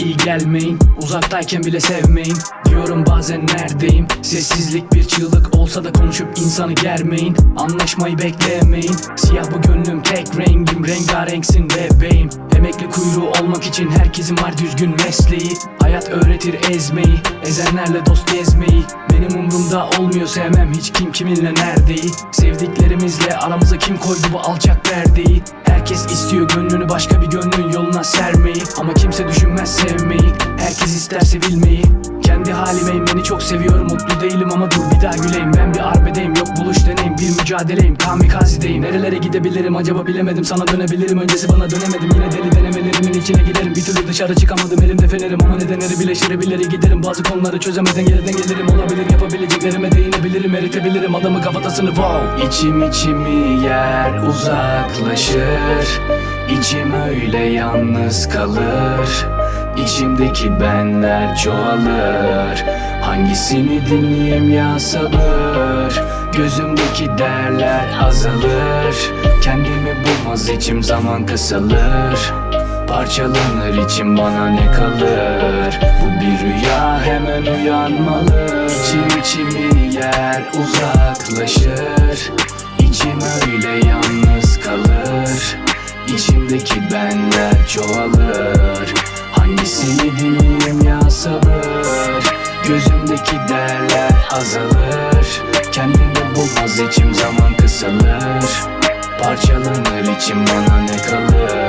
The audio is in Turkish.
iyi gelmeyin Uzaktayken bile sevmeyin. Diyorum bazen neredeyim Sessizlik bir çığlık olsa da konuşup insanı germeyin. Anlaşmayı beklemeyin Siyah bu gönlüm tek rengim Rengarenksin bebeğim. Emekli kuyruğu olmak için herkesin var düzgün mesleği. Hayat öğretir ezmeyi Ezenlerle dost gezmeyi. Benim umrumda olmuyor sevmem hiç kim kiminle neredeyi. Sevdiklerimizle aramıza kim koydu bu alçak perdeyi? Herkes istiyor gönlünü başka bir gönlün yoluna sermeyi. Ama kimse düşünmez sevmeyi Herkes ister sevilmeyi kendi halimeyim beni çok seviyorum mutlu değilim ama dur bir daha güleyim. Ben bir arbedeyim yok buluş deneyim bir mücadeleyim. Kamikazedeyim. Nerelere gidebilirim acaba bilemedim sana dönebilirim. Öncesi bana dönemedim yine deli denemelerimin içine giderim. Bir türlü dışarı çıkamadım elimde fenerim ama nedenleri birleştirebilir giderim. Bazı konuları çözemeden geriden gelirim olabilir yapabileceklerime değinebilirim eritebilirim. Adamı kafatasını wow! İçim içimi yer uzaklaşır İçim öyle yalnız kalır İçimdeki benler çoğalır. Hangisini dinleyeyim ya sabır? Gözümdeki değerler azalır. Kendimi bulmaz içim zaman kısalır. Parçalanır içim bana ne kalır? Bu bir rüya hemen uyanmalı İçim içimi yer uzaklaşır. İçim öyle yalnız kalır. İçimdeki benler çoğalır Hangisini dinleyeyim ya sabır? Gözümdeki değerler azalır. Kendimi bulmaz içim zaman kısalır. Parçalanır içim bana ne kalır